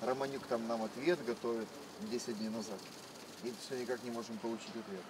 Романюк там нам ответ готовит 10 дней назад. И все никак не можем получить ответ.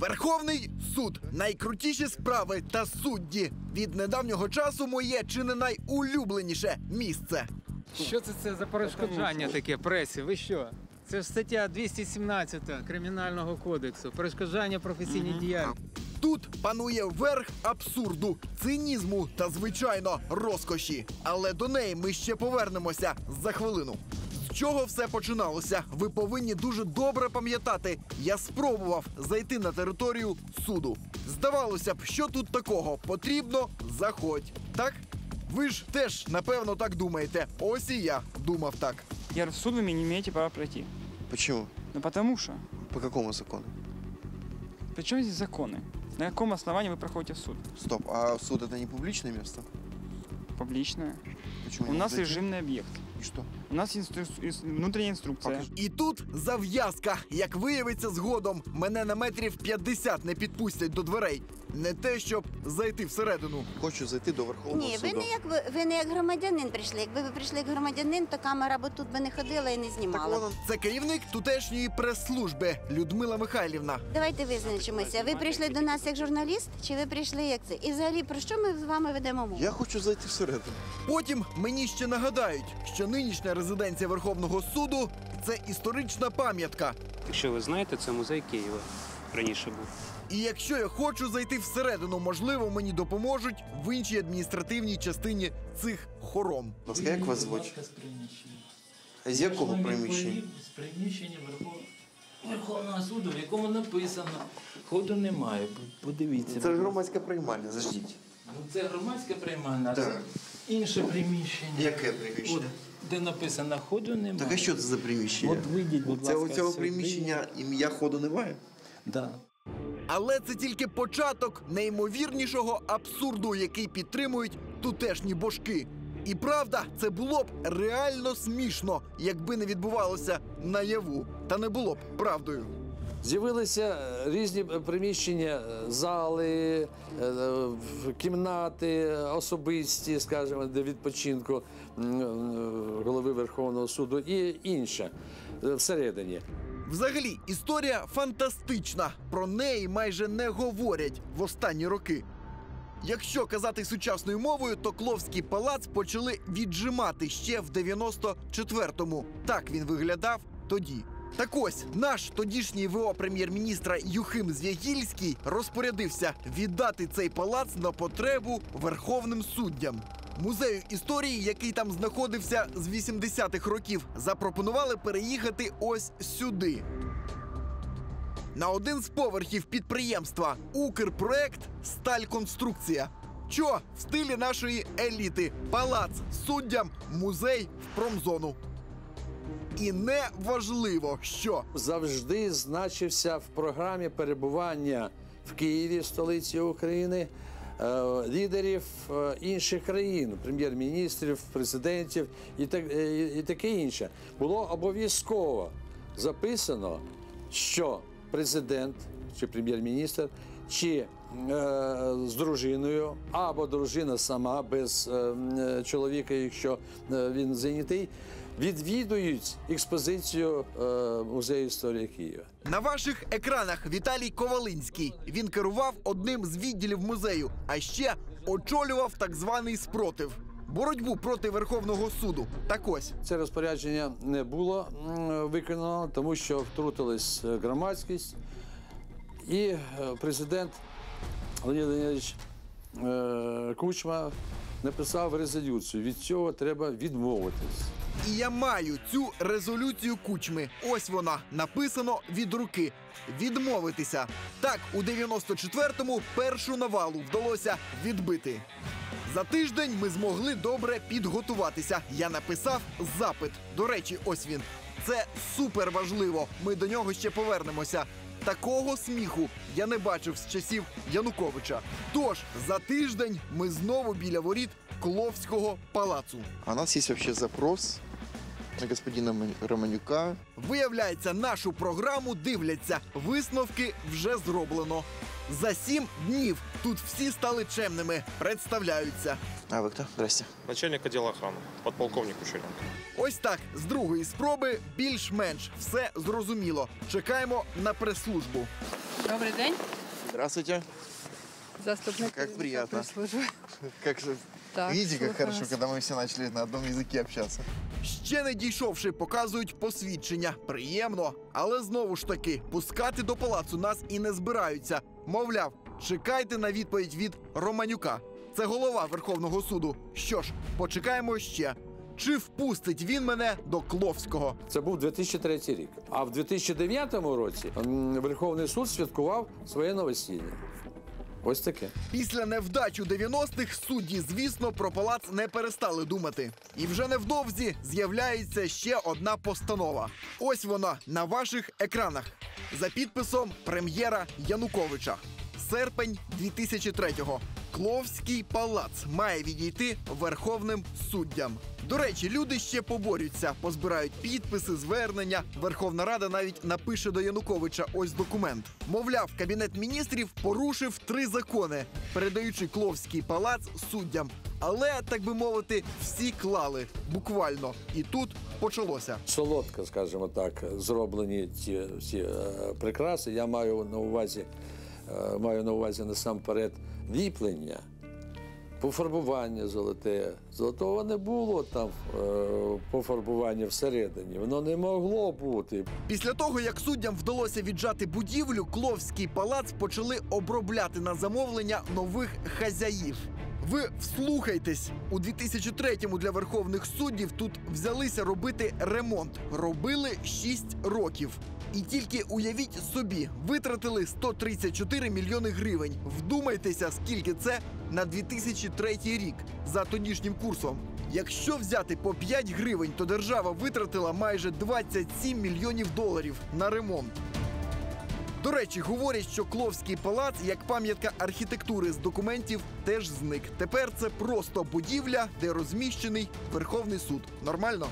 Верховний суд найкрутіші справи та судді. Від недавнього часу моє чи не найулюбленіше місце. Що це, це за перешкоджання таке пресі? Ви що? Це ж стаття 217 Кримінального кодексу. Перешкоджання професійній діяльності. Тут панує верх абсурду, цинізму та звичайно розкоші. Але до неї ми ще повернемося за хвилину. З чого все починалося? Ви повинні дуже добре пам'ятати. Я спробував зайти на територію суду. Здавалося б, що тут такого? Потрібно заходь. Так? Ви ж теж напевно так думаєте. Ось і я думав так. Я в суд вы не имеете права пройти. Почему? Ну потому что. По какому закону? Причем здесь законы? На каком основании вы проходите в суд? Стоп, а суд это не публичное место? Публичное. Почему? У не нас зайти? режимный объект. И что? У нас инстру- ис- внутренняя инструкция. Покажи. І тут зав'язка. Як виявиться згодом, мене на метрів 50 не підпустять до дверей. Не те, щоб зайти всередину. Хочу зайти до Верховного Ні, ви не як ви, ви не як громадянин прийшли. Якби ви прийшли як громадянин, то камера б тут би не ходила і не знімала. вон он. Це керівник тутешньої прес-служби Людмила Михайлівна. Давайте визначимося. Ви прийшли до нас як журналіст, чи ви прийшли як це? І взагалі про що ми з вами ведемо мову? Я хочу зайти всередину. Потім мені ще нагадають, що нинішня резиденція Верховного суду це історична пам'ятка. Якщо ви знаєте, це музей Києва раніше був. І якщо я хочу зайти всередину, можливо, мені допоможуть в іншій адміністративній частині цих хором. Ласка, як вас звуть? з приміщення. З якого приміщення? З приміщення Верховного суду, в якому написано, ходу немає. Подивіться. Це ж ласка. громадська приймальня, заждіть. Ну, це громадське приймальне, а це інше приміщення. Яке От, приміщення? де написано ходу немає. Так а що це за приміщення? От вийдіть, будь Це у цього сюди. приміщення ім'я ходу немає? Да. Але це тільки початок неймовірнішого абсурду, який підтримують тутешні божки. І правда, це було б реально смішно, якби не відбувалося наяву, та не було б правдою. З'явилися е, різні е, приміщення, е, зали, кімнати особисті, скажімо, для відпочинку голови Верховного суду і інше всередині. Взагалі, історія фантастична. Про неї майже не говорять в останні роки. Якщо казати сучасною мовою, то Кловський палац почали віджимати ще в 94-му. Так він виглядав тоді. Так ось наш тодішній ВО прем'єр-міністра Юхим Звягільський розпорядився віддати цей палац на потребу верховним суддям. Музею історії, який там знаходився з 80-х років, запропонували переїхати ось сюди. На один з поверхів підприємства Укрпроект Стальконструкція. Що в стилі нашої еліти? Палац суддям, музей в промзону. І не важливо, що Завжди значився в програмі перебування в Києві, столиці України, лідерів е, інших країн, прем'єр-міністрів, президентів і, так, е, і, таке інше. Було обов'язково записано, що президент чи прем'єр-міністр, чи е, з дружиною, або дружина сама без е, е, чоловіка, якщо е, він зайнятий, відвідують експозицію е, музею історії Києва. на ваших екранах Віталій Ковалинський. Він керував одним з відділів музею, а ще очолював так званий спротив. Боротьбу проти Верховного суду. Так ось Це розпорядження не було виконано, тому що втрутилась е, громадськість, і е, президент Леонід Леонідович Кучма написав резолюцію. Від цього треба відмовитись. І я маю цю резолюцію кучми. Ось вона написано від руки. Відмовитися. Так, у 94-му першу навалу вдалося відбити. За тиждень ми змогли добре підготуватися. Я написав запит. До речі, ось він. Це супер важливо. Ми до нього ще повернемося. Такого сміху я не бачив з часів Януковича. Тож за тиждень ми знову біля воріт Кловського палацу. А у нас є взагалі запрос на господина Романюка. Виявляється, нашу програму дивляться. Висновки вже зроблено. За сім днів тут всі стали чемними, представляються. А вы кто? Здрасте. Начальник отдела охраны, подполковник Кучеренко. Ось так, з другої спроби більш-менш все зрозуміло. Чекаємо на прес-службу. Добрий день, Здравствуйте. заступник. Как приятно. прес-служби. Как же... Так, Видите, как слухаю хорошо, вас. когда мы все начали на одном языке общаться. Ще не дійшовши, показують посвідчення. Приємно. Але знову ж таки, пускати до палацу нас і не збираються. Мовляв, чекайте на відповідь від Романюка. Це голова Верховного суду. Що ж, почекаємо ще. Чи впустить він мене до Кловського? Це був 2003 рік. А в 2009 році Верховний суд святкував своє новосілля. Ось таке. Після невдач у 90-х судді, звісно, про палац не перестали думати. І вже невдовзі з'являється ще одна постанова. Ось вона на ваших екранах за підписом прем'єра Януковича. Серпень 2003-го. Кловський палац має відійти верховним суддям. До речі, люди ще поборються, позбирають підписи, звернення. Верховна Рада навіть напише до Януковича ось документ. Мовляв, кабінет міністрів порушив три закони, передаючи Кловський палац суддям. Але так би мовити, всі клали буквально. І тут почалося. Солодко, скажімо так, зроблені ті всі е, прикраси. Я маю на увазі, е, маю на увазі насамперед віплення, пофарбування золоте. Золотого не було там е, пофарбування всередині. Воно не могло бути. Після того, як суддям вдалося віджати будівлю, Кловський палац почали обробляти на замовлення нових хазяїв. Ви вслухайтесь, у 2003-му для верховних суддів тут взялися робити ремонт. Робили 6 років. І тільки уявіть собі, витратили 134 мільйони гривень. Вдумайтеся, скільки це на 2003 рік за тодішнім курсом. Якщо взяти по 5 гривень, то держава витратила майже 27 мільйонів доларів на ремонт. До речі, говорять, що Кловський палац, як пам'ятка архітектури з документів, теж зник. Тепер це просто будівля, де розміщений Верховний суд. Нормально?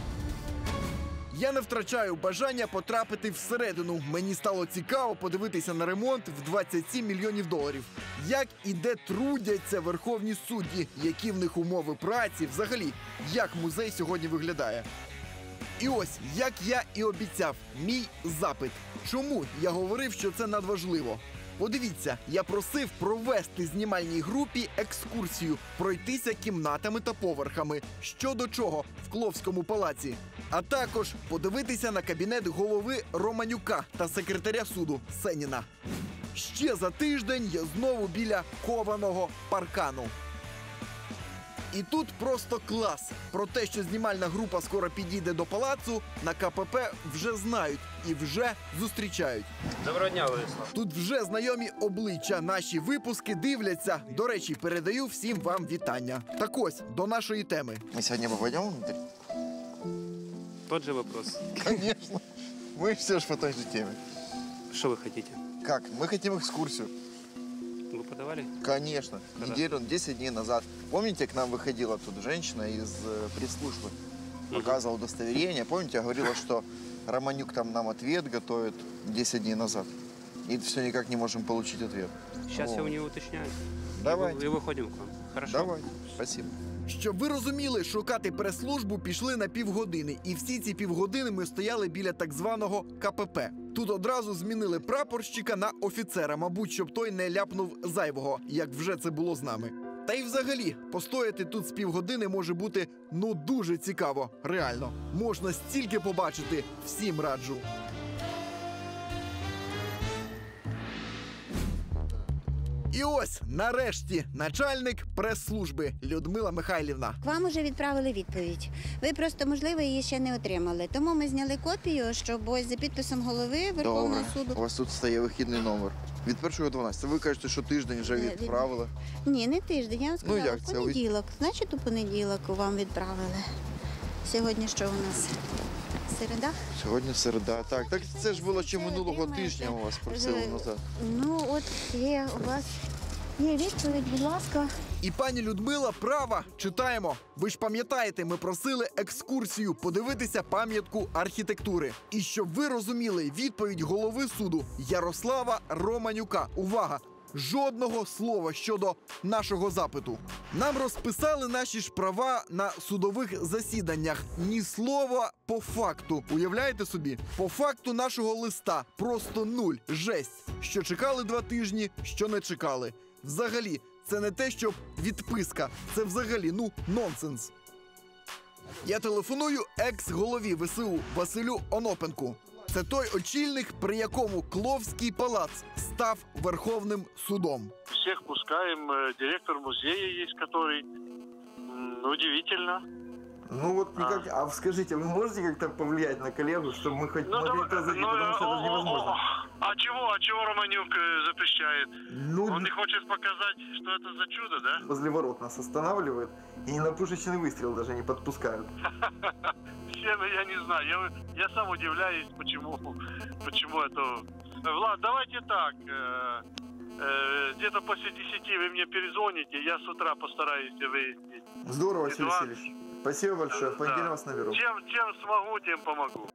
Я не втрачаю бажання потрапити всередину. Мені стало цікаво подивитися на ремонт в 27 мільйонів доларів. Як і де трудяться верховні судді, які в них умови праці, взагалі, як музей сьогодні виглядає. І ось, як я і обіцяв, мій запит. Чому я говорив, що це надважливо? Подивіться, я просив провести знімальній групі екскурсію, пройтися кімнатами та поверхами, що до чого в Кловському палаці, а також подивитися на кабінет голови Романюка та секретаря суду Сеніна. Ще за тиждень я знову біля кованого паркану. І тут просто клас. Про те, що знімальна група скоро підійде до палацу, на КПП вже знають і вже зустрічають. Доброго дня, Владислав. Тут вже знайомі обличчя. Наші випуски дивляться. До речі, передаю всім вам вітання. Так ось до нашої теми. Мы сегодня попадем внутрь? Тот же вопрос. Конечно. Мы все же по той же теме. Что вы хотите? Как? Мы хотим экскурсию. Подавали? Конечно. Когда? Неделю, 10 дней назад. Помните, к нам выходила тут женщина из э, пресс-службы? Показывала удостоверение. Помните, я говорила, что Романюк там нам ответ готовит 10 дней назад. И все никак не можем получить ответ. Сейчас О. я у него уточняю. Давайте. И выходим к вам. Хорошо? Давай. Спасибо. Щоб ви розуміли, шукати прес-службу пішли на півгодини, і всі ці півгодини ми стояли біля так званого КПП. Тут одразу змінили прапорщика на офіцера, мабуть, щоб той не ляпнув зайвого, як вже це було з нами. Та й взагалі, постояти тут з півгодини може бути ну дуже цікаво. Реально, можна стільки побачити, всім раджу. І ось нарешті начальник прес-служби Людмила Михайлівна. Вам уже відправили відповідь. Ви просто, можливо, її ще не отримали. Тому ми зняли копію, щоб ось за підписом голови Верховного Добре. суду. У вас тут стає вихідний номер. Від 1 12. Ви кажете, що тиждень вже Е, відправили. Ні, не тиждень. Я вам сказала, як це? понеділок. Значить, у понеділок вам відправили. Сьогодні що у нас? Середа? Сьогодні середа. Так, так це ж було ще минулого тижня у вас просили Е, назад. Ну, от є у вас є відповідь, будь ласка. І пані Людмила права читаємо. Ви ж пам'ятаєте, ми просили екскурсію подивитися пам'ятку архітектури. І щоб ви розуміли відповідь голови суду Ярослава Романюка. Увага! Жодного слова щодо нашого запиту. Нам розписали наші ж права на судових засіданнях. Ні слова по факту. Уявляєте собі? По факту нашого листа просто нуль. Жесть. Що чекали два тижні, що не чекали. Взагалі, це не те, що відписка, це взагалі ну нонсенс. Я телефоную екс-голові ВСУ Василю Онопенку. Це той очільник, при якому Кловський палац став Верховним судом. Всех пускаем. э, Директор музея есть, который м, удивительно. Ну вот никак. А, скажите, вы можете как-то повлиять на коллегу, чтобы мы хоть могли давай- это зайти, ну, потому что о- это о- невозможно. А чего, а чего Романюк э, запрещает? Ну, Он не хочет показать, что это за чудо, да? возле ворот нас останавливают и на пушечный выстрел даже не подпускают. Все, ну, я не знаю. Я, я сам удивляюсь, почему, почему это... Влад, давайте так. э, э, где-то после 10 вы мне перезвоните, я с утра постараюсь выяснить. Здорово, Василий Эдуард. Васильевич. Спасибо большое. В понедельник Да. вас наберу. Чем, чем смогу, тем помогу.